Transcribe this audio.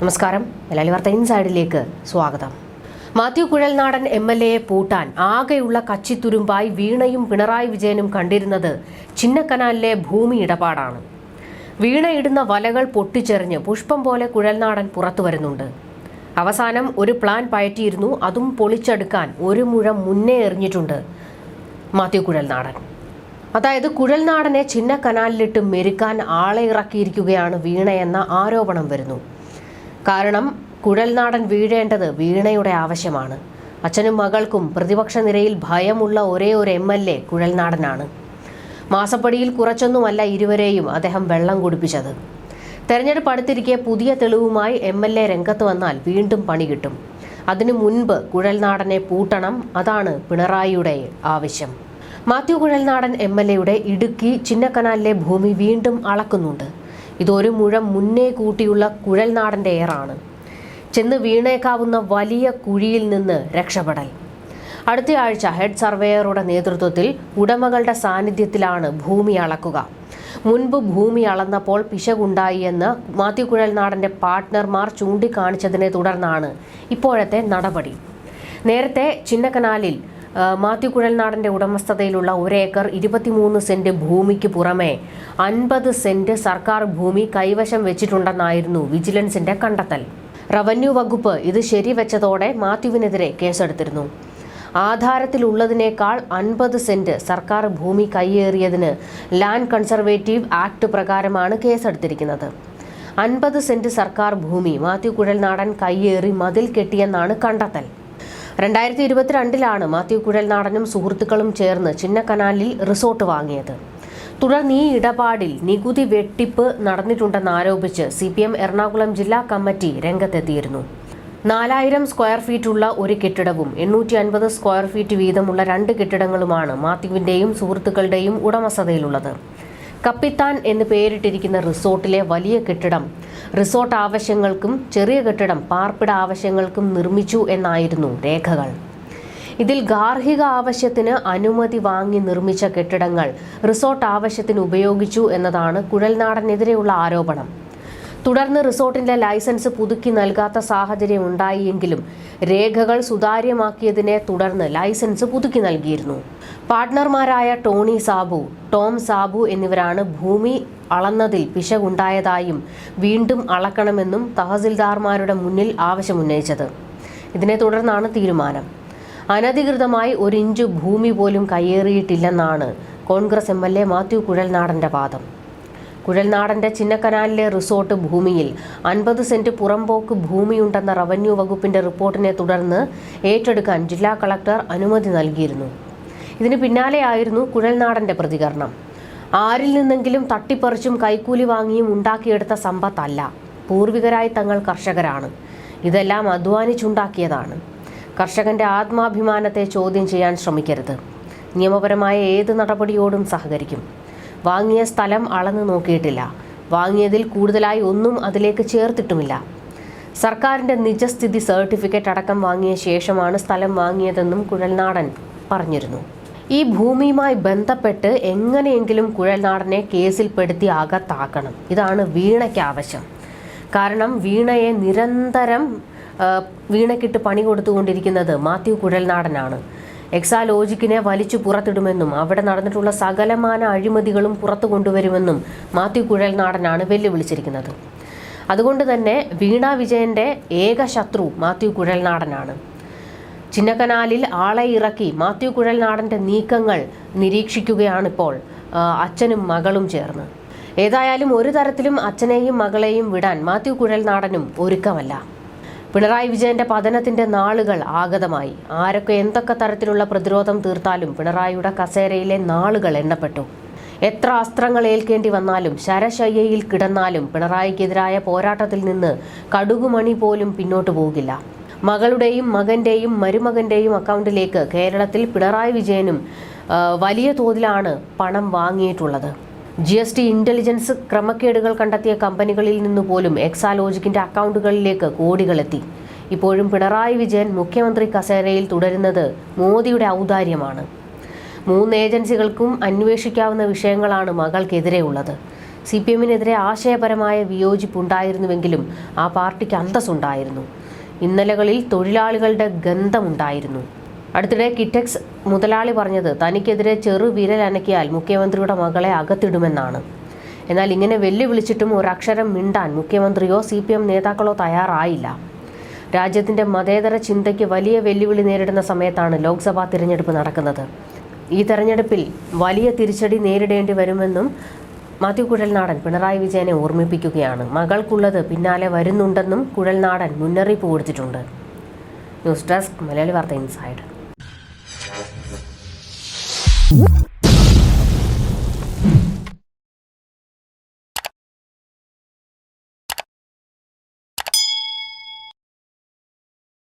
നമസ്കാരം. മലയാളി വാർത്ത ഇൻസൈഡിലേക്ക് സ്വാഗതം. മാത്യു കുഴൽനാടൻ എം എൽ എയെ പൂട്ടാൻ ആകെയുള്ള കച്ചിത്തുരുമ്പായി വീണയും പിണറായി വിജയനും കണ്ടിരുന്നത് ചിന്നക്കനാലിലെ ഭൂമി ഇടപാടാണ്. വീണയിടുന്ന വലകൾ പൊട്ടിച്ചെറിഞ്ഞ് പുഷ്പം പോലെ കുഴൽനാടൻ പുറത്തു വരുന്നുണ്ട്. അവസാനം ഒരു പ്ലാൻ പയറ്റിയിരുന്നു അതും പൊളിച്ചെടുക്കാൻ ഒരു മുഴം മുന്നേ എറിഞ്ഞിട്ടുണ്ട് മാത്യു കുഴൽനാടൻ. അതായത് കുഴൽനാടനെ ചിന്നക്കനാലിലിട്ട് മെരുക്കാൻ ആളെ ഇറക്കിയിരിക്കുകയാണ് വീണയെന്ന ആരോപണം വരുന്നു. കാരണം കുഴൽനാടൻ വീഴേണ്ടത് വീണയുടെ ആവശ്യമാണ്. അച്ഛനും മകൾക്കും പ്രതിപക്ഷ നിരയിൽ ഭയമുള്ള ഒരേ ഒരു എം എൽ എ കുഴൽനാടനാണ്. മാസപ്പടിയിൽ കുറച്ചൊന്നുമല്ല ഇരുവരെയും അദ്ദേഹം വെള്ളം കുടിപ്പിച്ചത്. തെരഞ്ഞെടുപ്പ് അടുത്തിരിക്കെ പുതിയ തെളിവുമായി എം എൽ എ രംഗത്ത് വന്നാൽ വീണ്ടും പണി കിട്ടും. അതിനു മുൻപ് കുഴൽനാടനെ പൂട്ടണം അതാണ് പിണറായിയുടെ ആവശ്യം. മാത്യു കുഴൽനാടൻ എം എൽ എയുടെ ഇടുക്കി ചിന്നക്കനാലിലെ ഭൂമി വീണ്ടും അളക്കുന്നുണ്ട്. ഇതൊരു മുഴം മുന്നേ കൂട്ടിയുള്ള കുഴൽനാടന്റെ ഏറാണ്. ചെന്ന് വീണേക്കാവുന്ന വലിയ കുഴിയിൽ നിന്ന് രക്ഷപ്പെടൽ. അടുത്ത ആഴ്ച ഹെഡ് സർവേയറുടെ നേതൃത്വത്തിൽ ഉടമകളുടെ സാന്നിധ്യത്തിലാണ് ഭൂമി അളക്കുക. മുൻപ് ഭൂമി അളന്നപ്പോൾ പിശകുണ്ടായി എന്ന് മാത്യു പാർട്ട്ണർമാർ ചൂണ്ടിക്കാണിച്ചതിനെ തുടർന്നാണ് ഇപ്പോഴത്തെ നടപടി. നേരത്തെ ചിന്നക്കനാലിൽ മാത്യു കുഴൽനാടന്റെ ഉടമസ്ഥതയിലുള്ള ഒരേക്കർ ഇരുപത്തിമൂന്ന് സെന്റ് ഭൂമിക്ക് പുറമെ അൻപത് സെന്റ് സർക്കാർ ഭൂമി കൈവശം വെച്ചിട്ടുണ്ടെന്നായിരുന്നു വിജിലൻസിന്റെ കണ്ടെത്തൽ. റവന്യൂ വകുപ്പ് ഇത് ശരിവെച്ചതോടെ മാത്യുവിനെതിരെ കേസെടുത്തിരുന്നു. ആധാരത്തിലുള്ളതിനേക്കാൾ അൻപത് സെന്റ് സർക്കാർ ഭൂമി കൈയേറിയതിന് ലാൻഡ് കൺസർവേറ്റീവ് ആക്ട് പ്രകാരമാണ് കേസെടുത്തിരിക്കുന്നത്. അൻപത് സെന്റ് സർക്കാർ ഭൂമി മാത്യു കുഴൽനാടൻ കൈയേറി മതിൽ കെട്ടിയെന്നാണ് കണ്ടെത്തൽ. രണ്ടായിരത്തി ഇരുപത്തിരണ്ടിലാണ് മാത്യു കുഴൽനാടനും സുഹൃത്തുക്കളും ചേർന്ന് ചിന്നക്കനാലിൽ റിസോർട്ട് വാങ്ങിയത്. തുടർന്ന് ഈ ഇടപാടിൽ നികുതി വെട്ടിപ്പ് നടന്നിട്ടുണ്ടെന്നാരോപിച്ച് സി പി എം എറണാകുളം ജില്ലാ കമ്മിറ്റി രംഗത്തെത്തിയിരുന്നു. നാലായിരം സ്ക്വയർ ഫീറ്റുള്ള ഒരു കെട്ടിടവും എണ്ണൂറ്റി അൻപത് സ്ക്വയർ ഫീറ്റ് വീതമുള്ള രണ്ട് കെട്ടിടങ്ങളുമാണ് മാത്യുവിന്റെയും സുഹൃത്തുക്കളുടെയും ഉടമസ്ഥതയിലുള്ളത്. കപ്പിത്താൻ എന്ന് പേരിട്ടിരിക്കുന്ന റിസോർട്ടിലെ വലിയ കെട്ടിടം. റിസോർട്ട് ആവശ്യങ്ങൾക്കും ചെറിയ കെട്ടിടം പാർപ്പിട ആവശ്യങ്ങൾക്കും നിർമ്മിച്ചു എന്നായിരുന്നു രേഖകൾ. ഇതിൽ ഗാർഹിക ആവശ്യത്തിന് അനുമതി വാങ്ങി നിർമ്മിച്ച കെട്ടിടങ്ങൾ റിസോർട്ട് ആവശ്യത്തിന് ഉപയോഗിച്ചു എന്നതാണ് കുഴൽനാടനെതിരെയുള്ള ആരോപണം. തുടർന്ന് റിസോർട്ടിന്റെ ലൈസൻസ് പുതുക്കി നൽകാത്ത സാഹചര്യം ഉണ്ടായിയെങ്കിലും രേഖകൾ സുതാര്യമാക്കിയതിനെ തുടർന്ന് ലൈസൻസ് പുതുക്കി നൽകിയിരുന്നു. പാർട്ട്ണർമാരായ ടോണി സാബു ടോം സാബു എന്നിവരാണ് ഭൂമി അളന്നതിൽ പിശകുണ്ടായതായും വീണ്ടും അളക്കണമെന്നും തഹസിൽദാർമാരുടെ മുന്നിൽ ആവശ്യമുന്നയിച്ചത്. ഇതിനെ തുടർന്നാണ് തീരുമാനം. അനധികൃതമായി ഒരു ഇഞ്ച് ഭൂമി പോലും കയ്യേറിയിട്ടില്ലെന്നാണ് Congress M L A Mathew കുഴൽനാടന്റെ വാദം. കുഴൽനാടന്റെ ചിന്നക്കനാലിലെ റിസോർട്ട് ഭൂമിയിൽ. അൻപത് സെന്റ് പുറമ്പോക്ക് ഭൂമിയുണ്ടെന്ന റവന്യൂ വകുപ്പിന്റെ റിപ്പോർട്ടിനെ തുടർന്ന് ഏറ്റെടുക്കാൻ ജില്ലാ കളക്ടർ അനുമതി നൽകിയിരുന്നു. ഇതിന് പിന്നാലെയായിരുന്നു കുഴൽനാടന്റെ പ്രതികരണം. ആരിൽ നിന്നെങ്കിലും തട്ടിപ്പറിച്ചും കൈക്കൂലി വാങ്ങിയും ഉണ്ടാക്കിയെടുത്ത സമ്പത്തല്ല. പൂർവികരായി തങ്ങൾ കർഷകരാണ്. ഇതെല്ലാം അധ്വാനിച്ചുണ്ടാക്കിയതാണ്. കർഷകന്റെ ആത്മാഭിമാനത്തെ ചോദ്യം ചെയ്യാൻ ശ്രമിക്കരുത്. നിയമപരമായ ഏത് നടപടിയോടും സഹകരിക്കും. വാങ്ങിയ സ്ഥലം അളന്നു നോക്കിയിട്ടില്ല. വാങ്ങിയതിൽ കൂടുതലായി ഒന്നും അതിലേക്ക് ചേർത്തിട്ടുമില്ല. സർക്കാരിന്റെ നിജസ്ഥിതി സർട്ടിഫിക്കറ്റ് അടക്കം വാങ്ങിയ ശേഷമാണ് സ്ഥലം വാങ്ങിയതെന്നും കുഴൽനാടൻ പറഞ്ഞിരുന്നു. ഈ ഭൂമിയുമായി ബന്ധപ്പെട്ട് എങ്ങനെയെങ്കിലും കുഴൽനാടനെ കേസിൽപ്പെടുത്തി അകത്താക്കണം. ഇതാണ് വീണയ്ക്ക് ആവശ്യം. കാരണം വീണയെ നിരന്തരം വീണക്കിട്ട് പണി കൊടുത്തുകൊണ്ടിരിക്കുന്നത് മാത്യു കുഴൽനാടനാണ്. എക്സാലോജിക്കിനെ വലിച്ചു പുറത്തിടുമെന്നും അവിടെ നടന്നിട്ടുള്ള സകലമാന അഴിമതികളും പുറത്തു കൊണ്ടുവരുമെന്നും മാത്യു കുഴൽനാടനാണ് വെല്ലുവിളിച്ചിരിക്കുന്നത്. അതുകൊണ്ട് തന്നെ വീണ വിജയന്റെ ഏക ശത്രു മാത്യു കുഴൽനാടനാണ്. ചിന്നക്കനാലിൽ ആളെ ഇറക്കി മാത്യു കുഴൽനാടന്റെ നീക്കങ്ങൾ നിരീക്ഷിക്കുകയാണിപ്പോൾ അച്ഛനും മകളും ചേർന്ന്. ഏതായാലും ഒരു തരത്തിലും അച്ഛനെയും മകളെയും വിടാൻ മാത്യു കുഴൽനാടനും ഒരുക്കമല്ല. പിണറായി വിജയന്റെ പതനത്തിന്റെ നാളുകൾ ആഗതമായി. ആരൊക്കെ എന്തൊക്കെ തരത്തിലുള്ള പ്രതിരോധം തീർത്താലും പിണറായിയുടെ കസേരയിലെ നാളുകൾ എണ്ണപ്പെട്ടു. എത്ര അസ്ത്രങ്ങൾ ഏൽക്കേണ്ടി വന്നാലും ശരശയ്യയിൽ കിടന്നാലും പിണറായിക്കെതിരായ പോരാട്ടത്തിൽ നിന്ന് കടുകുമണി പോലും പിന്നോട്ടു പോകില്ല. മകളുടെയും മകന്റെയും മരുമകന്റെയും അക്കൗണ്ടിലേക്ക് കേരളത്തിൽ പിണറായി വിജയനും വലിയ തോതിലാണ് പണം വാങ്ങിയിട്ടുള്ളത്. ജി എസ് ടി ഇന്റലിജൻസ് ക്രമക്കേടുകൾ കണ്ടെത്തിയ കമ്പനികളിൽ നിന്ന് പോലും എക്സാലോജിക്കിന്റെ അക്കൗണ്ടുകളിലേക്ക് കോടികളെത്തി. ഇപ്പോഴും പിണറായി വിജയൻ മുഖ്യമന്ത്രി കസേരയിൽ തുടരുന്നത് മോദിയുടെ ഔദാര്യമാണ്. മൂന്ന് ഏജൻസികൾക്കും അന്വേഷിക്കാവുന്ന വിഷയങ്ങളാണ് മകൾക്കെതിരെയുള്ളത് സി പി എമ്മിനെതിരെ ആശയപരമായ വിയോജിപ്പുണ്ടായിരുന്നുവെങ്കിലും ആ പാർട്ടിക്ക് അന്തസ്സുണ്ടായിരുന്നു. ഇന്നലകളിൽ തൊഴിലാളികളുടെ ഗന്ധമുണ്ടായിരുന്നു. അടുത്തിടെ കിറ്റക്സ് മുതലാളി പറഞ്ഞത് തനിക്കെതിരെ ചെറു വിരലനക്കിയാൽ മുഖ്യമന്ത്രിയുടെ മകളെ അകത്തിടുമെന്നാണ്. എന്നാൽ ഇങ്ങനെ വെല്ലുവിളിച്ചിട്ടും ഒരക്ഷരം മിണ്ടാൻ മുഖ്യമന്ത്രിയോ സി പി എം നേതാക്കളോ തയ്യാറായില്ല. രാജ്യത്തിന്റെ മതേതര ചിന്തയ്ക്ക് വലിയ വെല്ലുവിളി നേരിടുന്ന സമയത്താണ് ലോക്സഭാ തിരഞ്ഞെടുപ്പ് നടക്കുന്നത്. ഈ തെരഞ്ഞെടുപ്പിൽ വലിയ തിരിച്ചടി നേരിടേണ്ടി വരുമെന്നും മാത്യു കുഴൽനാടൻ പിണറായി വിജയനെ ഓർമ്മിപ്പിക്കുകയാണ്. മകൾക്കുള്ളത് പിന്നാലെ വരുന്നുണ്ടെന്നും കുഴൽനാടൻ മുന്നറിയിപ്പ് കൊടുത്തിട്ടുണ്ട്. ന്യൂസ് ഡെസ്ക് മലയാളി വാർത്ത ഇൻസൈഡ്. Woo!